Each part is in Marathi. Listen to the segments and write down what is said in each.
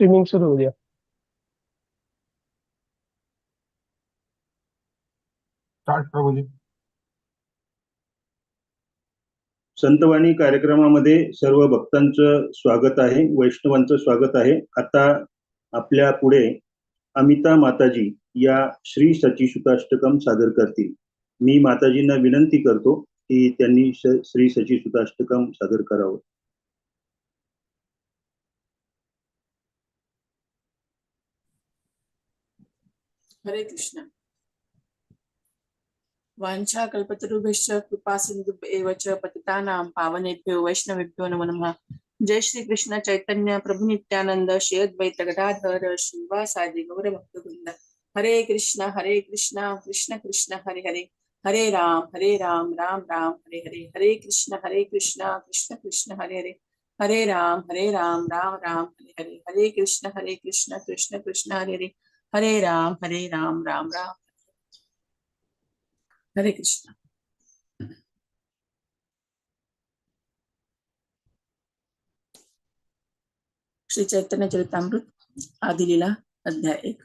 स्ट्रीमिंग सुरू होऊ द्या स्टार्ट प्रभूजी संतवाणी कार्यक्रमामध्ये सर्व भक्तांचं स्वागत आहे वैष्णवांचं स्वागत आहे. आता आपल्या पुढे अमिता माताजी या श्री सचिसुताष्टकम सादर करतील. मी माताजींना विनंती करतो की त्यांनी श्री सचिसुताष्टकम सादर करावं. हरे कृष्ण. वांछा कल्पतरुभ्यश्च कृपा सिन्धुभ्येव च पतितानां पावनेभ्यो वैष्णवेभ्यो नमो नमः. जय श्री कृष्ण चैतन्य प्रभु नित्यानंद श्री अद्वैत गदाधर श्रीवासादि गौर भक्तवृंद हरे कृष्ण हरे कृष्ण कृष्ण कृष्ण हरे हरे. हरे राम हरे राम राम राम हरे हरे. हरे कृष्ण हरे कृष्ण कृष्ण कृष्ण हरे हरे. हरे राम हरे राम राम राम हरे हरे. हरे कृष्ण हरे कृष्ण कृष्ण कृष्ण हरे हरे. हरे राम हरे राम राम राम हरे कृष्ण श्री चैतन्य चरितामृत आदिलीला अध्याय एक.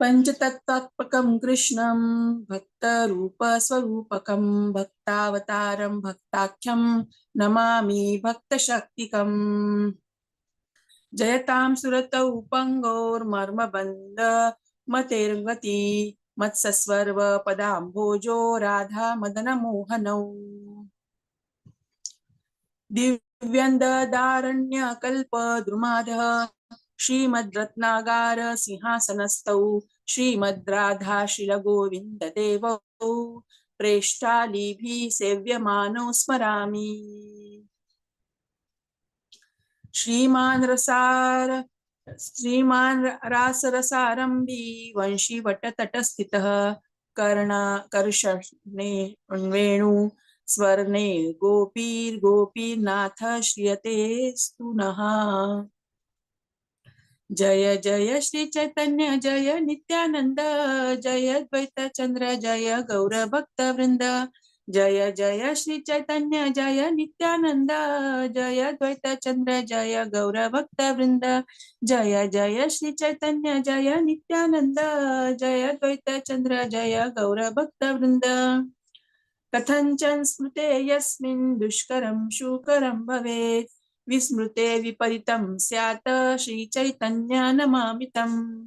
पंचतत्वात्मकं कृष्णं भक्तरूपस्वरूपकं भक्तावतारं भक्ताख्यं नमामि भक्तशक्तिकम्. जयतां सुरतौ उपङ्गोर्मर्मबन्ध मतेर्गति मत्सस्वर्व पदाम्भोजो राधा मदनमोहनौ। दिव्यन्ददारण्यकल्पद्रुमादः श्रीमद्रत्नागार सिंहासनस्थौ श्रीमद्राधा शिलगोविन्ददेवौ। प्रेष्ठालीभिः सेव्यमानौ स्मरामि। श्रीमान रसार श्रीमान् रासरसारम्भी वंशीवटतटस्थितः कर्णा कर्षणे वेणु स्वर्णे गोपीर्गोपीनाथ श्रियते स्तु नः। जय जय श्री चैतन्य जय नित्यानंद जय द्वैत चंद्र जय गौर भक्त वृंद जय जय श्री चैतन्य जय नित्यानंद जय द्वैत चंद्र जय गौर भक्त वृंद जय जय श्री चैतन्य जय नित्यानंद जय द्वैत चंद्र जय गौर भक्त वृंद कथञ्चन स्मृते यस्मिन् दुष्करं शूकरं भवेत्। विस्मृते विपरीतं स्यात् श्रीचैतन्यानमामितम्।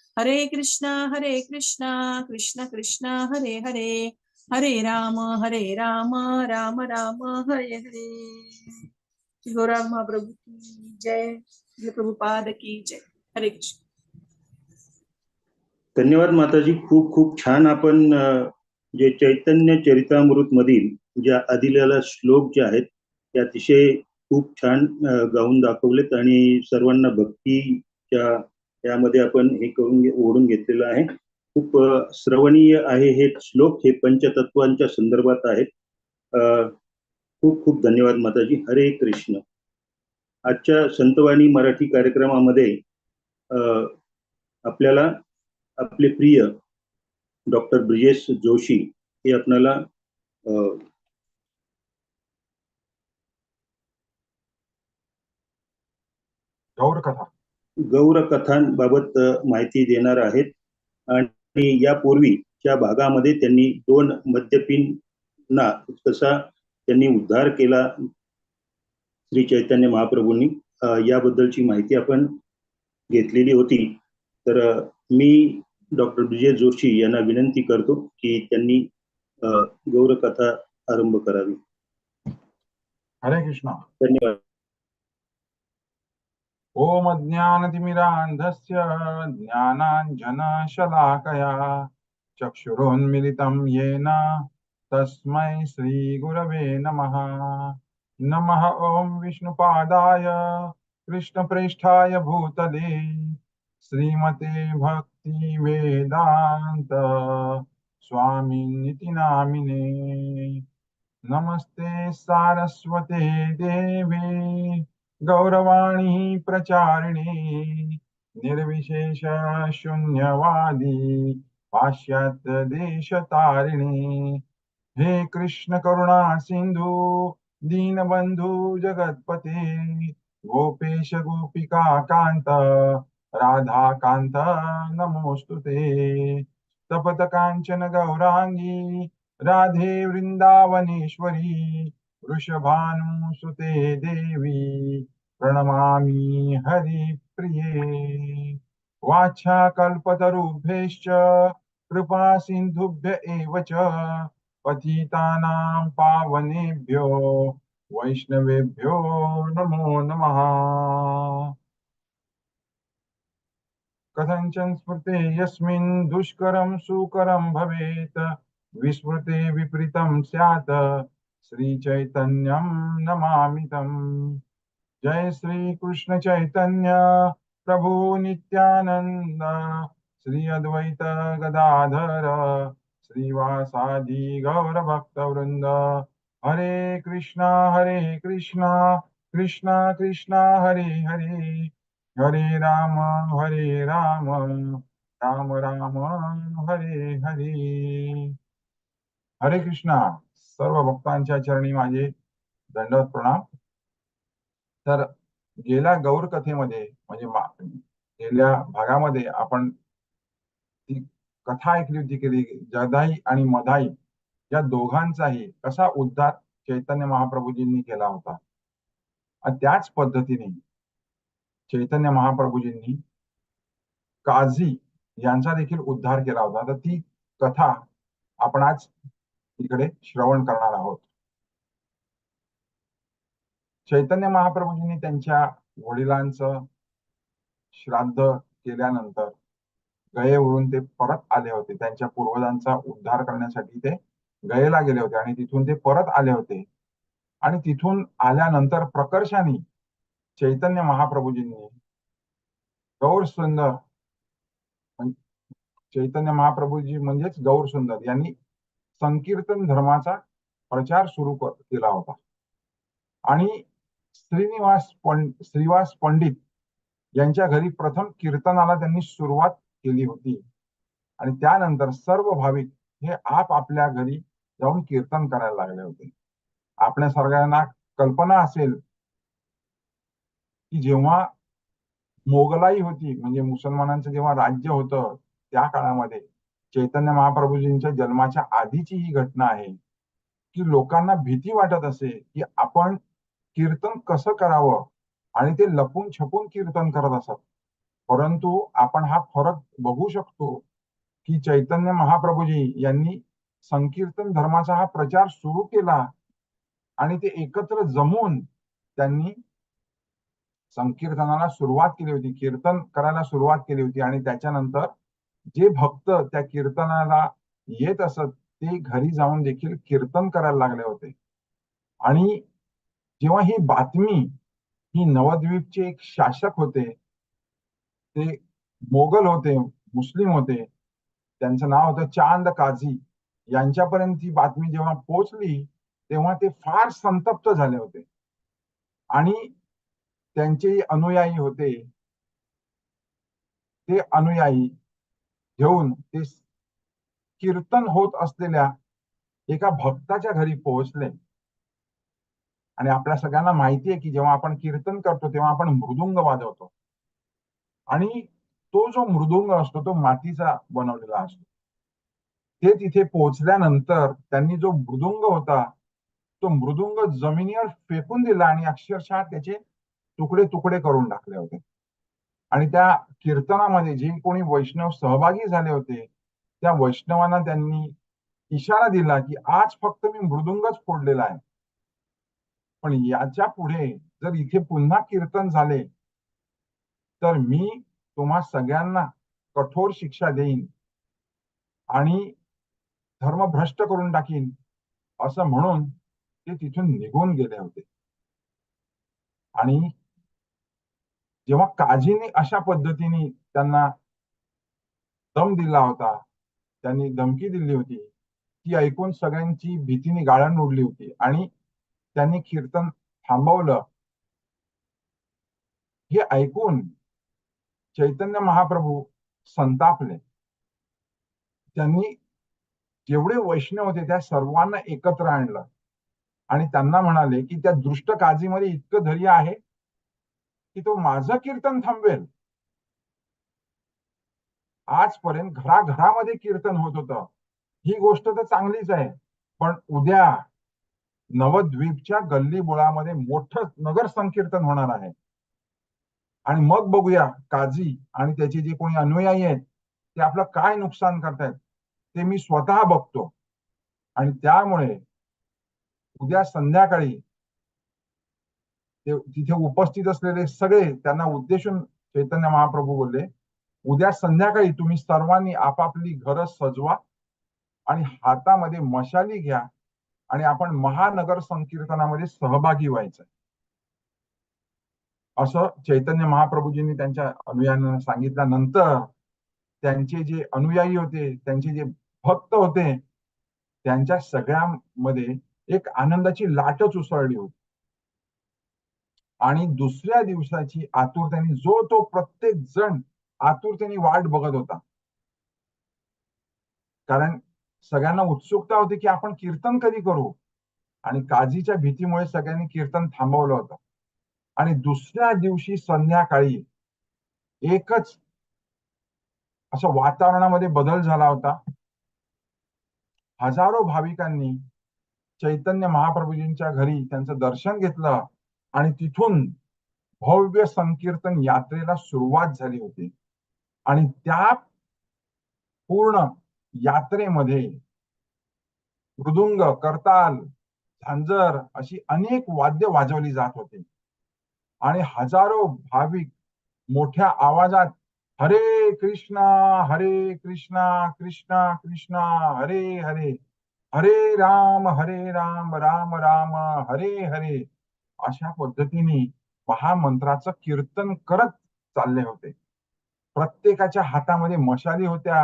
हरे कृष्णा हरे कृष्णा कृष्ण कृष्णा हरे हरे. हरे राम हरे राम राम राम हरे हरे. श्री महाप्रभु की जय प्रभुपाद की जय. हरे कृष्ण. धन्यवाद माताजी. खूप खूप छान आपण जे चैतन्य चरितामृत मधील ज्या आदिलेला श्लोक जे आहेत ते अतिशय खूप छान गाऊन दाखवलेत आणि सर्वांना भक्तीच्या यामध्ये आपण हे करून ओढून घेतलेलं आहे. खूप श्रवणीय आहे हे श्लोक. हे पंचतत्वांच्या संदर्भात आहेत. खूप खूप धन्यवाद माताजी. हरे कृष्ण. आजच्या संतवाणी मराठी कार्यक्रमामध्ये आपल्याला आपले प्रिय डॉक्टर ब्रिजेश जोशी हे आपल्याला अ, गौर कथा गौर कथांबाबत अ, माहिती देणार आहेत. आणि यापूर्वीच्या भागामध्ये त्यांनी दोन मद्यपींना कसा त्यांनी उद्धार केला श्री चैतन्य महाप्रभूंनी. याबद्दलची माहिती आपण घेतलेली होती. तर मी डॉक्टर ब्रिजेश जोशी यांना विनंती करतो की त्यांनी गौरकथा आरंभ करावी. हरे कृष्ण. धन्यवाद. ओम ज्ञानतिमिरान्धस्य ज्ञानाञ्जनशलाकया चक्षुरोन्मिलितं येन तस्मै श्रीगुरवे नमः। नमः ॐ विष्णुपादाय कृष्णप्रेष्ठाय भूतले। श्रीमते भक्ति स्वामिनिति नामिने। नमस्ते सारस्वते देव। गौरवाणी प्रचारिणे निर्विशेष शून्यवादी पाश्चात्य देश तारिणी हे कृष्ण करुणा सिंधू दीनबंधू जगतपते गोपेश गोपिका कांत राधा कांत नमोस्तु ते. तपत कांचन गौरांगी राधे वृंदावनेश्वरी वृषभानुसुते देवी प्रणमामि हरिप्रिये। वाचा कृपासिन्धुभ्य एव च पतितानां पावनेभ्यो वैष्णवेभ्यो नमो नमः। कथञ्चन स्मृते यस्मिन् दुष्करं सुकरं भवेत् विस्मृते विपरीतं स्यात् श्रीचैतन्यं नमामि तम् जय श्री कृष्ण चैतन्य प्रभु नित्यानंद श्री अद्वैत गदाधर। श्रीवासादि गौर भक्त वृंद हरे कृष्णा हरे कृष्णा। कृष्णा कृष्णा हरे हरे। हरे राम हरे राम। राम राम हरे हरे। हरे कृष्णा। सर्व भक्तांच्या चरणी माझे दंडवत प्रणाम. तर गेल्या गौर कथेमध्ये म्हणजे गेल्या भागामध्ये आपण ती कथा ऐकली होती की जदाई आणि मदाई या दोघांचाही कसा उद्धार चैतन्य महाप्रभूजींनी केला होता. आणि त्याच पद्धतीने चैतन्य महाप्रभूजींनी काझी यांचा देखील उद्धार केला होता. तर ती कथा आपण आज इकडे श्रवण करणार आहोत. चैतन्य महाप्रभूजींनी त्यांच्या वडिलांचं श्राद्ध केल्यानंतर गयेवरून ते परत आले होते. त्यांच्या पूर्वजांचा उद्धार करण्यासाठी ते गयेला गेले होते आणि तिथून ते परत आले होते. आणि तिथून आल्यानंतर प्रकर्षाने चैतन्य महाप्रभूजींनी गौर सुंदर चैतन्य महाप्रभूजी म्हणजेच गौर सुंदर यांनी संकीर्तन धर्माचा प्रचार सुरू केला होता. आणि श्रीनिवास पंड श्रीवास पंडित यांच्या घरी प्रथम कीर्तनाला त्यांनी सुरुवात केली होती. आणि त्यानंतर सर्व भाविक हे आप आपल्या घरी जाऊन कीर्तन करायला लागले होते. आपल्या सगळ्यांना कल्पना असेल की जेव्हा मोगलाई होती म्हणजे मुसलमानांचं जेव्हा राज्य होतं त्या काळामध्ये चैतन्य महाप्रभूजींच्या जन्माच्या आधीची ही घटना आहे की लोकांना भीती वाटत असे की आपण कीर्तन कसं करावं आणि ते लपून छपून कीर्तन करत असत. परंतु आपण हा फरक बघू शकतो की चैतन्य महाप्रभूजी यांनी संकीर्तन धर्माचा हा प्रचार सुरू केला आणि ते एकत्र जमून त्यांनी संकीर्तनाला सुरुवात केली होती कीर्तन करायला सुरुवात केली होती आणि त्याच्यानंतर जे भक्त त्या कीर्तनाला येत असत ते घरी जाऊन देखील कीर्तन करायला लागले होते. आणि जेव्हा ही बातमी ही नवद्वीपचे एक शासक होते ते मोगल होते मुस्लिम होते त्यांचं नाव होतं चांद काझी. यांच्यापर्यंत ही बातमी जेव्हा पोहोचली तेव्हा ते फार संतप्त झाले होते. आणि त्यांचे अनुयायी होते. ते अनुयायी घेऊन ते कीर्तन होत असलेल्या एका भक्ताच्या घरी पोहोचले. आणि आपल्या सगळ्यांना माहिती आहे की जेव्हा आपण कीर्तन करतो तेव्हा आपण मृदुंग वाजवतो. आणि तो जो मृदुंग असतो तो मातीचा बनवलेला असतो. ते तिथे पोहोचल्यानंतर त्यांनी जो मृदुंग होता तो मृदुंग जमिनीवर फेकून दिला आणि अक्षरशः त्याचे तुकडे तुकडे करून टाकले होते. आणि त्या कीर्तनामध्ये जे कोणी वैष्णव सहभागी झाले होते त्या वैष्णवांना त्यांनी इशारा दिला की आज फक्त मी मृदुंगच फोडलेला आहे. पण याच्यापुढे जर इथे पुन्हा कीर्तन झाले तर मी तुम्हा सगळ्यांना कठोर शिक्षा देईन आणि धर्म भ्रष्ट करून टाकीन असं म्हणून ते तिथून निघून गेले होते. आणि जेव्हा काजीने अशा पद्धतीने त्यांना दम दिला होता त्यांनी धमकी दिली होती ती ऐकून सगळ्यांची भीतीने गाळण उडली होती आणि त्यांनी कीर्तन थांबवलं. हे ऐकून चैतन्य महाप्रभू संतापले. त्यांनी जेवढे वैष्णव होते त्या सर्वांना एकत्र आणलं आणि त्यांना म्हणाले की त्या दृष्ट काजीमध्ये इतकं धैर्य आहे की तो माझं कीर्तन थांबवेल. आजपर्यंत घराघरामध्ये कीर्तन होत होतं. ही गोष्ट तर चांगलीच आहे. पण उद्या नवद्वीपच्या गल्ली बोळामध्ये मोठं नगर संकीर्तन होणार आहे. आणि मग बघूया काजी आणि त्याचे जे कोणी अनुयायी आहेत ते आपलं काय नुकसान करतायत ते मी स्वतः बघतो. आणि त्यामुळे उद्या संध्याकाळी ते तिथे उपस्थित असलेले सगळे त्यांना उद्देशून चैतन्य महाप्रभू बोलले उद्या संध्याकाळी तुम्ही सर्वांनी आपापली घरं सजवा आणि हातामध्ये मशाली घ्या आणि आपण महानगर संकीर्तनामध्ये सहभागी व्हायचं. असं चैतन्य महाप्रभूजींनी त्यांच्या अनुयायांना सांगितल्यानंतर त्यांचे जे अनुयायी होते त्यांचे जे भक्त होते त्यांच्या सगळ्यांमध्ये एक आनंदाची लाटच उसळली होती. आणि दुसऱ्या दिवसाची आतुरतेने जो तो प्रत्येक जण आतुरतेने वाट बघत होता. कारण सगळ्यांना उत्सुकता होती की आपण कीर्तन कधी करू? आणि काजीच्या भीतीमुळे सगळ्यांनी कीर्तन थांबवलं होतं. आणि दुसऱ्या दिवशी संध्याकाळी एकच असं वातावरणामध्ये बदल झाला होता. हजारो भाविकांनी चैतन्य महाप्रभूजींच्या घरी त्यांचं दर्शन घेतलं. आणि तिथून भव्य संकीर्तन यात्रेला सुरुवात झाली होती. आणि त्या पूर्ण यात्रेमध्ये मृदुंग करताल झांजर अशी अनेक वाद्य वाजवली जात होती. आणि हजारो भाविक मोठ्या आवाजात हरे कृष्णा हरे कृष्णा कृष्णा कृष्णा हरे हरे हरे राम हरे राम राम राम हरे हरे अशा पद्धतीने महामंत्राचं कीर्तन करत चालले होते. प्रत्येकाच्या हातामध्ये मशाली होत्या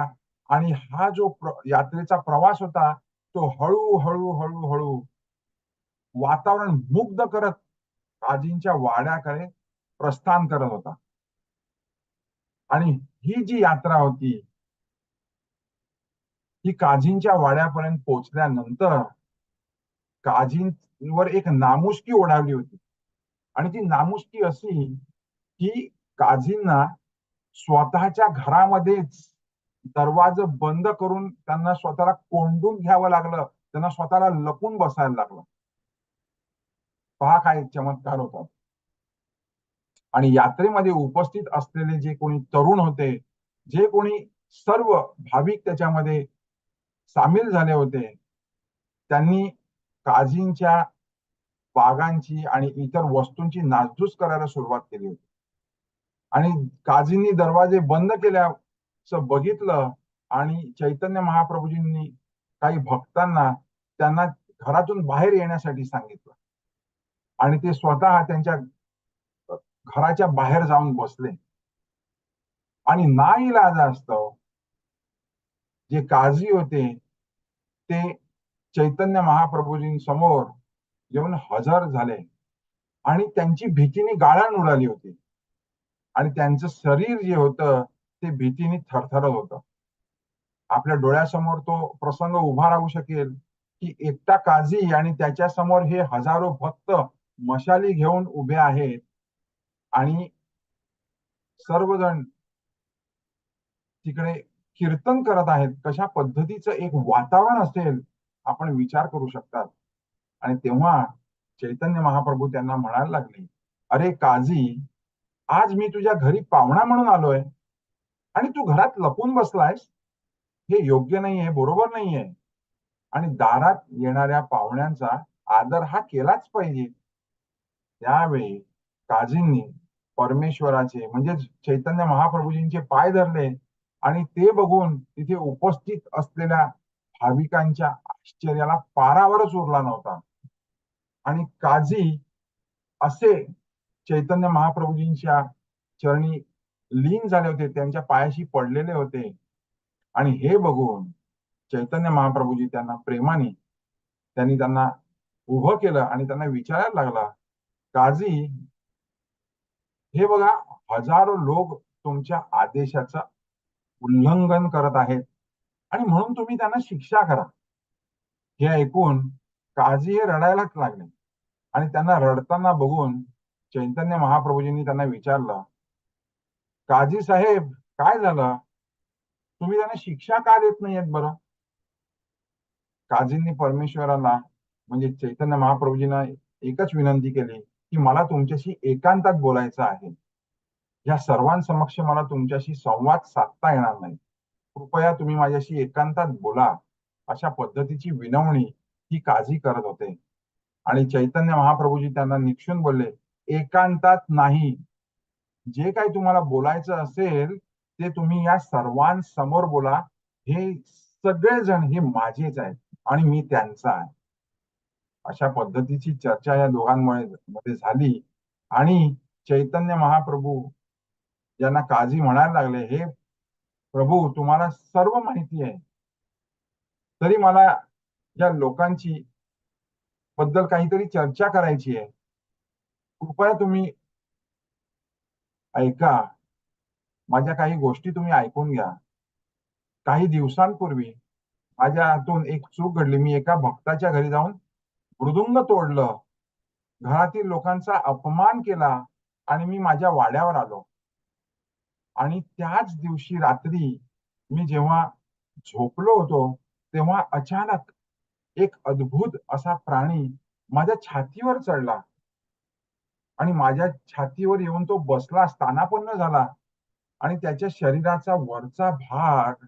आणि हा जो यात्रेचा प्रवास होता तो हळूहळू हळू हळू वातावरण मुग्ध करत काजींच्या वाड्याकडे प्रस्थान करत होता. आणि ही जी यात्रा होती ही काजींच्या वाड्यापर्यंत पोहोचल्यानंतर वर एक नामुष्की ओढावली होती. आणि ती नामुष्की अशी की काझींना स्वतःच्या घरामध्येच दरवाज बंद करून त्यांना स्वतःला कोंडून घ्यावं लागलं. त्यांना स्वतःला लपून बसायला लागलं. पहा काय चमत्कार होता आणि यात्रेमध्ये उपस्थित असलेले जे कोणी तरुण होते जे कोणी सर्व भाविक त्याच्यामध्ये सामील झाले होते त्यांनी काजींच्या बागांची आणि इतर वस्तूंची नासधूस करायला सुरुवात केली होती. आणि काजींनी दरवाजे बंद केल्याचं बघितलं आणि चैतन्य महाप्रभूजींनी काही भक्तांना त्यांना घरातून बाहेर येण्यासाठी सांगितलं. आणि ते स्वतः त्यांच्या घराच्या बाहेर जाऊन बसले. आणि ना असतं जे काझी होते ते चैतन्य महाप्रभूजींसमोर येऊन हजर झाले. आणि त्यांची भीतीने गाळण उडाली होती. आणि त्यांचं शरीर जे होतं ते भीतीने थरथरत होत. आपल्या डोळ्यासमोर तो प्रसंग उभा राहू शकेल की एकटा काझी आणि त्याच्यासमोर हे हजारो भक्त मशाली घेऊन उभे आहेत. आणि सर्वजण तिकडे कीर्तन करत आहेत. कशा पद्धतीचं एक वातावरण असेल आपण विचार करू शकतात. आणि तेव्हा चैतन्य महाप्रभू त्यांना म्हणायला लागले अरे काजी आज मी तुझ्या घरी पाहुणा म्हणून आलोय. आणि तू घरात लपून बसलायस? हे योग्य नाहीये बरोबर नाहीये. आणि दारात येणाऱ्या पाहुण्यांचा आदर हा केलाच पाहिजे. त्यावेळी काजींनी परमेश्वराचे म्हणजे चैतन्य महाप्रभूजींचे पाय धरले. आणि ते बघून तिथे उपस्थित असलेल्या भाविकांच्या आश्चर्याला पारावरच उरला नव्हता. आणि काझी असे चैतन्य महाप्रभूजींच्या चरणी लीन झाले होते त्यांच्या पायाशी पडलेले होते. आणि हे बघून चैतन्य महाप्रभूजी त्यांना प्रेमाने त्यांनी त्यांना उभं केलं आणि त्यांना विचारायला लागला काझी हे बघा हजारो लोक तुमच्या आदेशाचं उल्लंघन करत आहेत आणि म्हणून तुम्ही त्यांना शिक्षा करा. हे ऐकून काजी हे रडायलाच लागले. आणि त्यांना रडताना बघून चैतन्य महाप्रभूजींनी त्यांना विचारलं काजी साहेब काय झालं? तुम्ही त्यांना शिक्षा का देत नाहीयेत बरं? काजींनी परमेश्वराला म्हणजे चैतन्य महाप्रभूजींना एकच विनंती केली की मला तुमच्याशी एकांतात बोलायचं आहे. या सर्वांसमक्ष मला तुमच्याशी संवाद साधता येणार नाही. कृपया तुम्ही माझ्याशी एकांतात बोला. अशा पद्धतीची विनवणी ही काझी करत होते. आणि चैतन्य महाप्रभूजी त्यांना निक्षून बोलले एकांतात नाही. जे काही तुम्हाला बोलायचं असेल ते तुम्ही या सर्वांसमोर बोला. हे सगळेजण हे माझेच आहेत आणि मी त्यांचा आहे. अशा पद्धतीची चर्चा या दोघांमुळे मध्ये झाली. आणि चैतन्य महाप्रभू यांना काझी म्हणायला लागले हे प्रभू तुम्हाला सर्व माहिती आहे. तरी मला या लोकांची बद्दल काहीतरी चर्चा करायची आहे. कृपया तुम्ही ऐका. माझ्या काही गोष्टी तुम्ही ऐकून घ्या. काही दिवसांपूर्वी माझ्या हातून एक चूक घडली. मी एका भक्ताच्या घरी जाऊन मृदुंग तोडलं. घरातील लोकांचा अपमान केला आणि मी माझ्या वाड्यावर आलो. आणि त्याच दिवशी रात्री मी जेव्हा झोपलो होतो तेव्हा अचानक एक अद्भुत असा प्राणी माझ्या छातीवर चढला. आणि माझ्या छातीवर येऊन तो बसला स्थानापन्न झाला. आणि त्याच्या शरीराचा वरचा भाग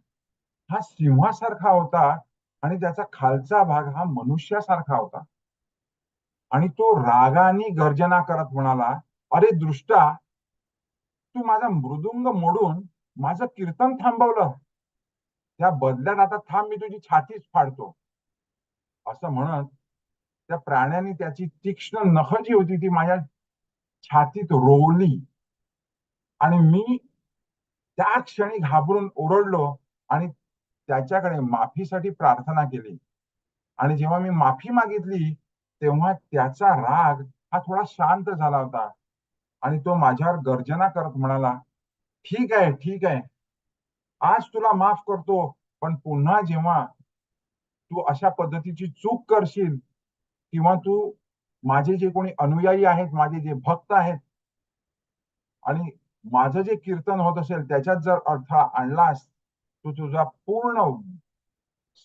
हा सिंहासारखा होता आणि त्याचा खालचा भाग हा मनुष्यासारखा होता. आणि तो रागाने गर्जना करत म्हणाला अरे दृष्टा तू माझा मृदुंग मोडून माझं कीर्तन थांबवलं. त्या बदल्यात आता थांब मी तुझी छातीच फाडतो. असं म्हणत त्या प्राण्याने त्याची तीक्ष्ण नख जी होती ती माझ्या छातीत रोवली. आणि मी त्या क्षणी घाबरून ओरडलो आणि त्याच्याकडे माफीसाठी प्रार्थना केली. आणि जेव्हा मी माफी मागितली तेव्हा त्याचा राग हा थोडा शांत झाला होता. आणि तो माझ्यावर गर्जना करत म्हणाला ठीक आहे ठीक आहे. आज तुला माफ करतो पण पुन्हा जेव्हा तू अशा पद्धतीची चूक करशील किंवा तू माझे जे कोणी अनुयायी आहेत माझे जे भक्त आहेत आणि माझं जे कीर्तन होत असेल त्याच्यात जर अडथळा आणलास तू तुझा पूर्ण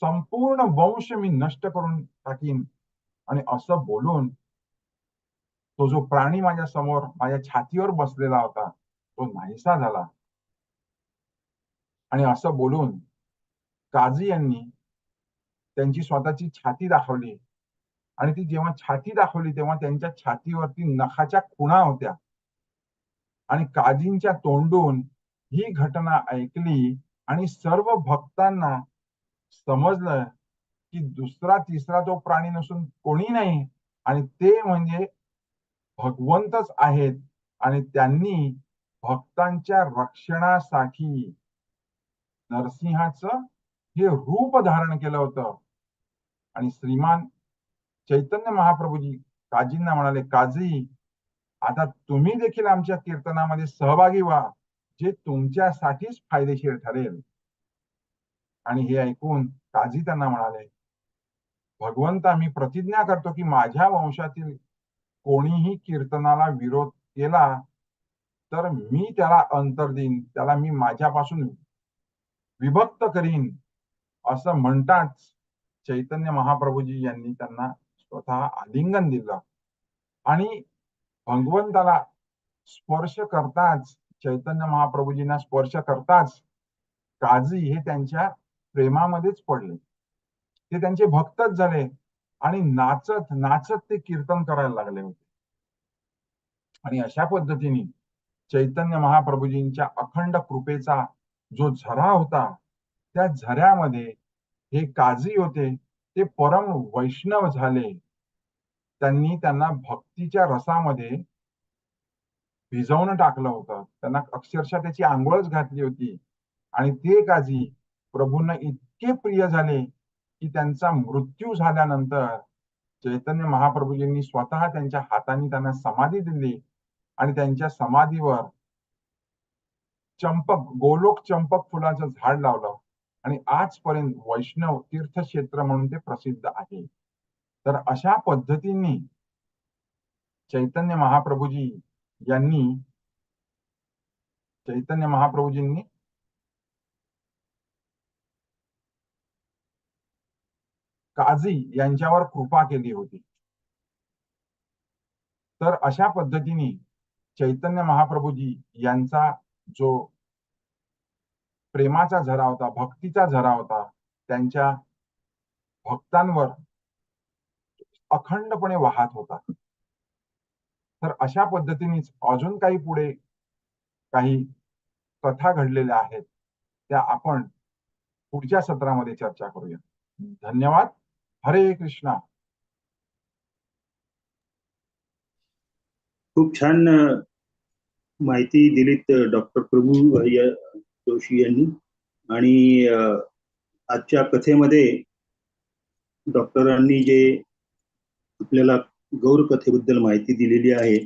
संपूर्ण वंश मी नष्ट करून टाकीन. आणि असं बोलून तो जो प्राणी माझ्यासमोर माझ्या छातीवर बसलेला होता तो नाहीसा झाला. आणि असं बोलून काझी यांनी त्यांची स्वतःची छाती दाखवली. आणि ती जेव्हा छाती दाखवली तेव्हा त्यांच्या छातीवरती नखाच्या खुणा होत्या. आणि काजींच्या तोंडून ही घटना ऐकली आणि सर्व भक्तांना समजलं की दुसरा तिसरा तो प्राणी नसून कोणी नाही. आणि ते म्हणजे भगवंतच आहेत. आणि त्यांनी भक्तांच्या रक्षणासाठी नरसिंहाचं हे रूप धारण केलं होतं. आणि श्रीमान चैतन्य महाप्रभूजी काजींना म्हणाले काजी आता तुम्ही देखील आमच्या कीर्तनामध्ये सहभागी व्हा जे तुमच्यासाठीच फायदेशीर ठरेल. आणि हे ऐकून काजी त्यांना म्हणाले भगवंता मी प्रतिज्ञा करतो की माझ्या वंशातील कोणीही कीर्तनाला विरोध केला तर मी त्याला अंतर देईन. त्याला मी माझ्यापासून विभक्त करीन असं म्हणताच चैतन्य महाप्रभूजी यांनी त्यांना स्वतः आलिंगन दिलं. आणि भगवंताला स्पर्श करताच चैतन्य महाप्रभूजींना स्पर्श करताच काझी हे त्यांच्या प्रेमामध्येच पडले. ते त्यांचे भक्तच झाले आणि नाचत नाचत ते कीर्तन करायला लागले होते. आणि अशा पद्धतीने चैतन्य महाप्रभूजींच्या अखंड कृपेचा जो झरा होता त्या झऱ्यामध्ये हे काझी होते ते परम वैष्णव झाले. त्यांनी त्यांना भक्तीच्या रसामध्ये भिजवून टाकलं होतं. त्यांना अक्षरशः त्याची आंघोळच घातली होती. आणि ते काझी प्रभूंना इतके प्रिय झाले की त्यांचा मृत्यू झाल्यानंतर चैतन्य महाप्रभूजींनी स्वतः त्यांच्या हाताने त्यांना समाधी दिली. आणि त्यांच्या समाधीवर चंपक गोलोक चंपक फुलाचं झाड लावलं. आणि आजपर्यंत वैष्णव तीर्थक्षेत्र म्हणून ते प्रसिद्ध आहे. तर अशा पद्धतीने चैतन्य महाप्रभूजी यांनी चैतन्य महाप्रभूजींनी काझी यांच्यावर कृपा केली होती. तर अशा पद्धतीने चैतन्य महाप्रभूजी यांचा जो प्रेमाचा झरा होता भक्तीचा झरा होता त्यांच्या भक्तांवर अखंडपणे वाहत होता. तर अशा पद्धतीनेच अजून काही पुढे काही कथा घडलेल्या आहेत त्या आपण पुढच्या सत्रामध्ये चर्चा करूया. धन्यवाद. हरे कृष्णा. खूप छान माहिती दिलीत डॉक्टर प्रभू जोशी यांनी. आणि आजच्या कथेमध्ये डॉक्टरांनी जे आपल्याला गौर कथेबद्दल माहिती दिलेली आहे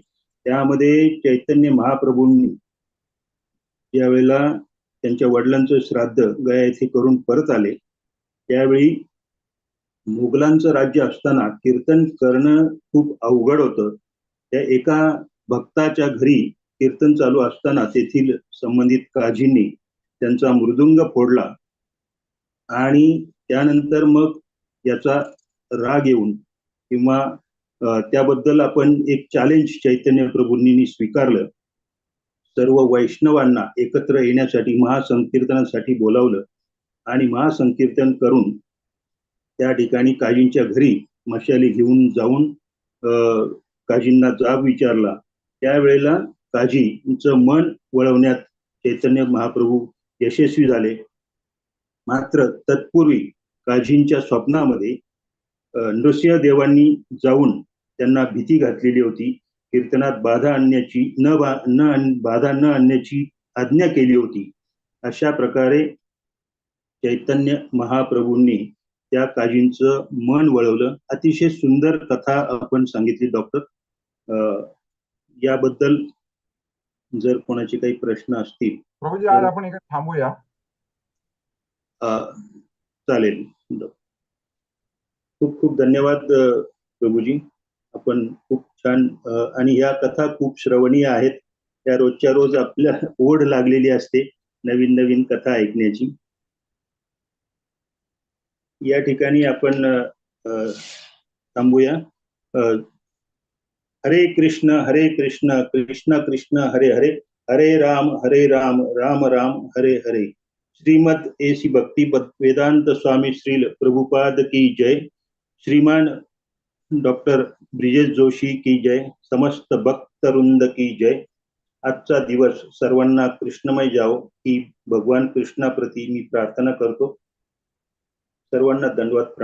त्यामध्ये चैतन्य महाप्रभूंनी ज्यावेळेला त्यांच्या वडिलांचं श्राद्ध गया येथे करून परत आले. त्यावेळी मुघलांचं राज्य असताना कीर्तन करणं खूप अवघड होतं. त्या एका भक्ताच्या घरी कीर्तन चालू असताना तेथील संबंधित काजींनी त्यांचा मृदुंग फोडला. आणि त्यानंतर मग याचा राग येऊन किंवा त्याबद्दल आपण एक चॅलेंज चैतन्य प्रभूंनी स्वीकारलं. सर्व वैष्णवांना एकत्र येण्यासाठी महासंकीर्तनासाठी बोलावलं. आणि महासंकीर्तन करून त्या ठिकाणी काजींच्या घरी मशाली घेऊन जाऊन काजींना जाब विचारला. त्यावेळेला काजींचं मन वळवण्यात चैतन्य महाप्रभू यशस्वी झाले. मात्र तत्पूर्वी काजींच्या स्वप्नामध्ये नृसिंहदेवांनी जाऊन त्यांना भीती घातलेली होती. कीर्तनात बाधा आणण्याची न बा न बाधा न आणण्याची आज्ञा केली होती. अशा प्रकारे चैतन्य महाप्रभूंनी त्या काजींचं मन वळवलं. अतिशय सुंदर कथा आपण सांगितली डॉक्टर. याबद्दल जर कोणाचे काही प्रश्न असतील प्रभूजी आज आपण इकडे थांबूया. अ, चालेल. खूप खूप धन्यवाद प्रभूजी. आपण खूप छान आणि ह्या कथा खूप श्रवणीय आहेत. त्या रोजच्या रोज आपल्या ओढ लागलेली असते नवीन नवीन कथा ऐकण्याची. या ठिकाणी आपण थांबूया. हरे कृष्ण हरे कृष्ण कृष्ण कृष्ण हरे हरे. हरे राम हरे राम राम राम हरे हरे. श्रीमद एसी भक्ति वेदांत स्वामी श्रील प्रभुपाद की जय. श्रीमान डॉक्टर ब्रिजेश जोशी की जय. समस्त भक्त वृंद की जय. आजचा दिवस सर्वांना कृष्णमय जावो ही भगवान कृष्णाप्रती मी प्रार्थना करतो. सर्वांना दंडवत